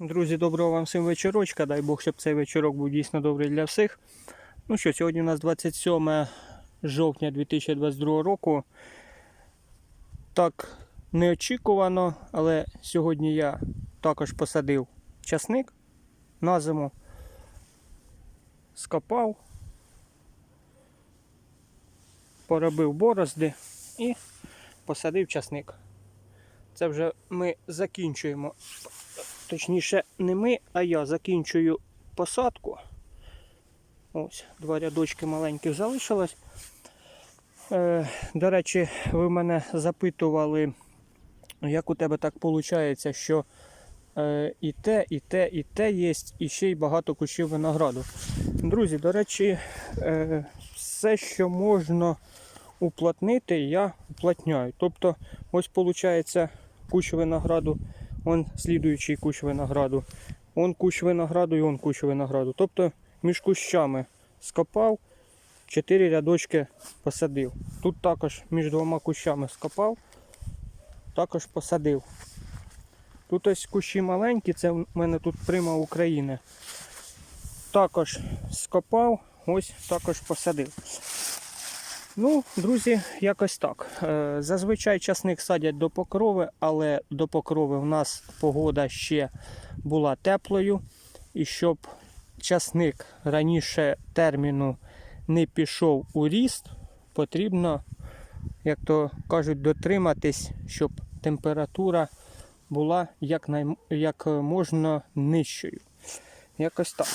Друзі, доброго вам всім вечорочка. Дай Бог, щоб цей вечорок був дійсно добрий для всіх. Ну що, сьогодні у нас 27 жовтня 2022 року. Так неочікувано, але сьогодні я також посадив часник на зиму, скопав, поробив борозди і посадив часник. Це вже ми закінчуємо Точніше, не ми, а я закінчую посадку. Ось, два рядочки маленьких залишилось. Е, до речі, ви мене запитували, як у тебе так виходить, що е, і те, і те, і те є, і ще й багато кущів винограду. Друзі, до речі, е, все, що можна уплотнити, я уплотняю. Тобто, ось виходить кущ винограду. Он слідуючий кущ винограду. Он кущ винограду і он кущ винограду. Тобто між кущами скопав, чотири рядочки посадив. Тут також між двома кущами скопав, також посадив. Тут ось кущі маленькі, це в мене тут прима України. Також скопав, ось також посадив. Ну, друзі, якось так. Е, Зазвичай часник садять до покрови, але до покрови в нас погода ще була теплою. І щоб часник раніше терміну не пішов у ріст, потрібно, як то кажуть, дотриматись, щоб температура була як, най... як можна нижчою. Якось так.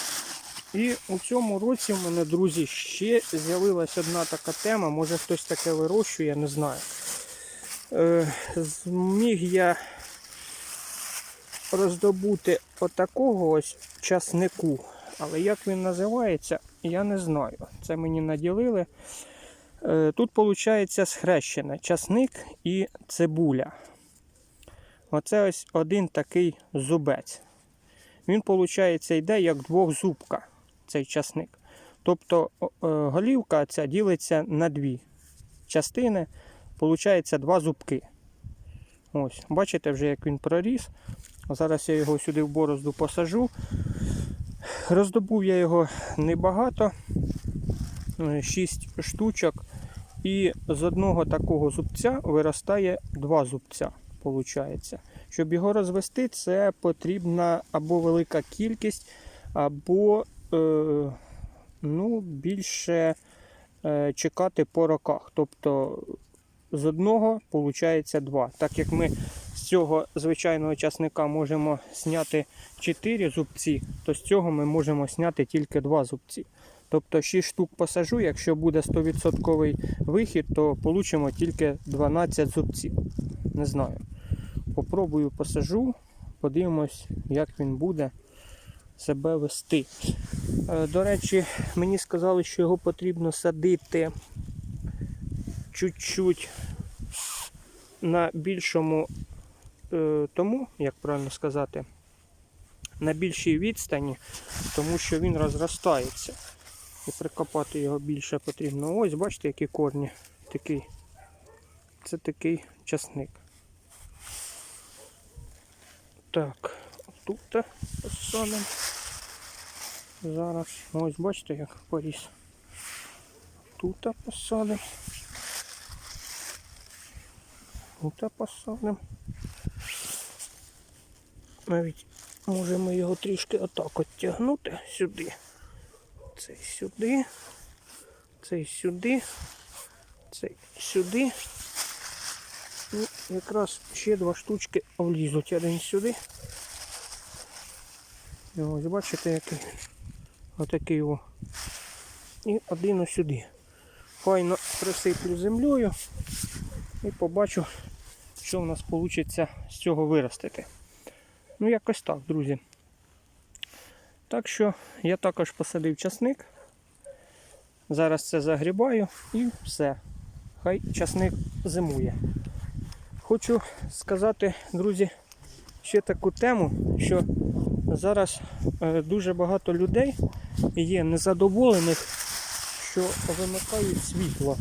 І у цьому році в мене, друзі, ще з'явилась одна така тема. Може хтось таке вирощує, я не знаю. Е, зміг я роздобути отакого ось часнику. Але як він називається, я не знаю. Це мені наділили. Е, тут, виходить, схрещене часник і цибуля. Оце ось один такий зубець. Він, виходить, йде як двохзубка цей часник. Тобто е, голівка ця ділиться на дві частини, виходить два зубки. Ось, Бачите вже, як він проріс. Зараз я його сюди в борозду посажу. Роздобув я його небагато, 6 штучок. І з одного такого зубця виростає два зубця. Виходить. Щоб його розвести, це потрібна або велика кількість, або е, ну, більше е, чекати по роках. Тобто з одного виходить два. Так як ми з цього звичайного часника можемо зняти 4 зубці, то з цього ми можемо зняти тільки 2 зубці. Тобто 6 штук посажу, якщо буде 100% вихід, то получимо тільки 12 зубців. Не знаю. Попробую посажу, подивимось, як він буде себе вести. Е, До речі, мені сказали, що його потрібно садити чуть-чуть на більшому е, тому, як правильно сказати, на більшій відстані, тому що він розростається. І прикопати його більше потрібно. Ось, бачите, які корні такий. Це такий часник. Так, тут посадимо. Зараз, ось бачите, як поріс. Тут посадимо. Тут посадимо. Навіть можемо його трішки отак от тягнути сюди. Цей сюди, цей сюди, цей сюди. І якраз ще два штучки влізуть один сюди. І ось бачите, який отакий о. І один ось сюди. Файно присиплю землею і побачу, що в нас вийде з цього виростити. Ну, якось так, друзі. Так що я також посадив часник. Зараз це загрібаю і все. Хай часник зимує. Хочу сказати, друзі, ще таку тему, що зараз е, дуже багато людей є незадоволених, що вимикають світло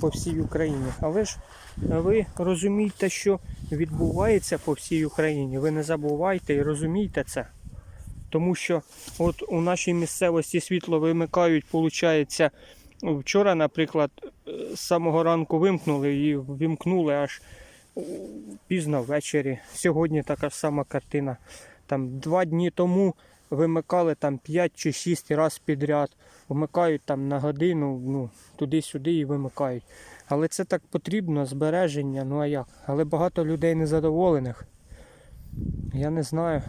по всій Україні. Але ж ви розумієте, що відбувається по всій Україні. Ви не забувайте і розумійте це. Тому що от у нашій місцевості світло вимикають, виходить, вчора, наприклад, е, з самого ранку вимкнули і вимкнули аж е, пізно ввечері. Сьогодні така ж сама картина. Там два дні тому вимикали там 5 чи 6 разів підряд. Вмикають там на годину, ну, туди-сюди і вимикають. Але це так потрібно, збереження, ну а як? Але багато людей незадоволених. Я не знаю,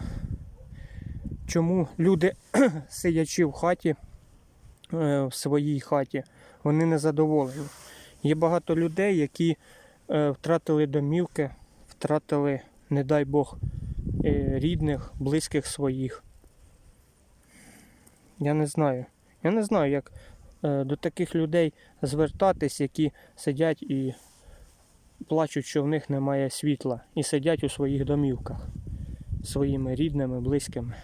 чому люди, сидячи в хаті, е, в своїй хаті, вони незадоволені. Є багато людей, які е, втратили домівки, втратили, не дай Бог, рідних, близьких своїх. Я не знаю. Я не знаю, як е, до таких людей звертатись, які сидять і плачуть, що в них немає світла, і сидять у своїх домівках своїми рідними, близькими.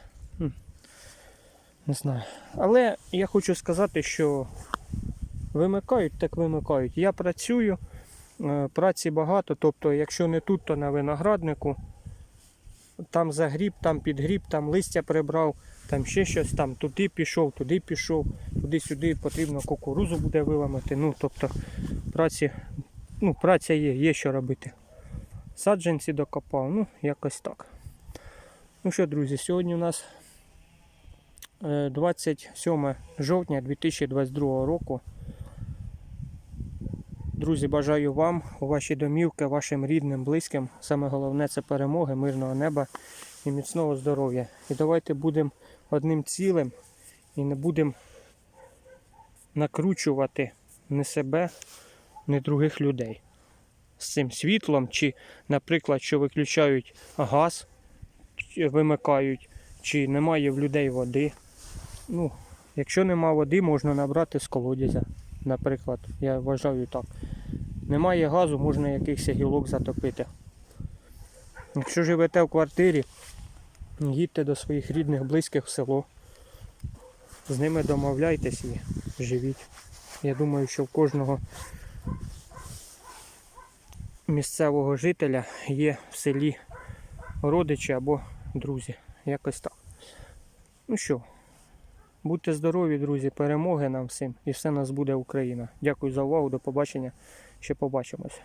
Не знаю. Але я хочу сказати, що вимикають, так вимикають. Я працюю, е, праці багато, тобто, якщо не тут, то на винограднику. Там загріб, там підгріб, там листя прибрав, там ще щось, там туди пішов, туди пішов, туди-сюди потрібно кукурузу буде виламати. Ну, тобто праці, ну, праця є, є що робити. Саджанці докопав, ну, якось так. Ну що, друзі, сьогодні у нас е, 27 жовтня 2022 року. Друзі, бажаю вам, у ваші домівки, вашим рідним, близьким. Саме головне це перемоги, мирного неба і міцного здоров'я. І давайте будемо одним цілим і не будемо накручувати ні себе, ні других людей. З цим світлом, чи, наприклад, що виключають газ, вимикають, чи немає в людей води. Ну, якщо нема води, можна набрати з колодязя. Наприклад, я вважаю так. Немає газу, можна якихось гілок затопити. Якщо живете в квартирі, їдьте до своїх рідних, близьких в село. З ними домовляйтесь і живіть. Я думаю, що в кожного місцевого жителя є в селі родичі або друзі. Якось так. Ну що, будьте здорові, друзі, перемоги нам всім і все нас буде Україна. Дякую за увагу, до побачення. Ще побачимося.